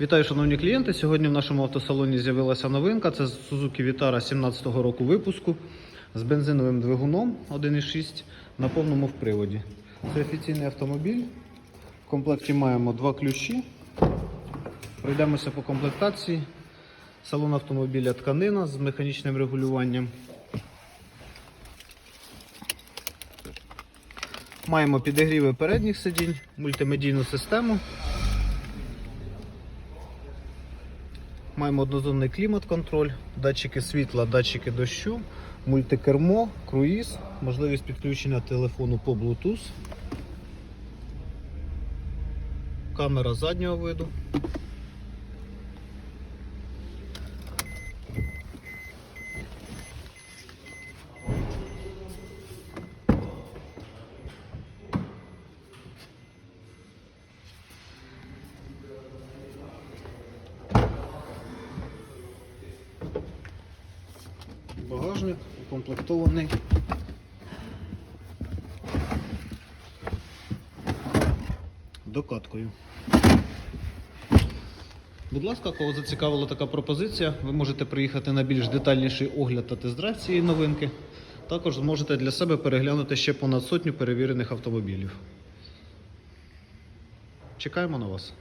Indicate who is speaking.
Speaker 1: Вітаю, шановні клієнти. Сьогодні в нашому автосалоні з'явилася новинка. Це Suzuki Vitara 17-го року випуску з бензиновим двигуном 1.6 на повному приводі. Це офіційний автомобіль. В комплекті маємо два ключі. Пройдемося по комплектації. Салон автомобіля тканина з механічним регулюванням. Маємо підігріви передніх сидінь, мультимедійну систему. Маємо однозонний клімат-контроль, датчики світла, датчики дощу, мультикермо, круїз, можливість підключення телефону по Bluetooth, камера заднього виду. Багажник укомплектований. Докаткою. Будь ласка, кого зацікавила така пропозиція, ви можете приїхати на більш детальніший огляд та тест-драйв цієї новинки. Також зможете для себе переглянути ще понад сотню перевірених автомобілів. Чекаємо на вас.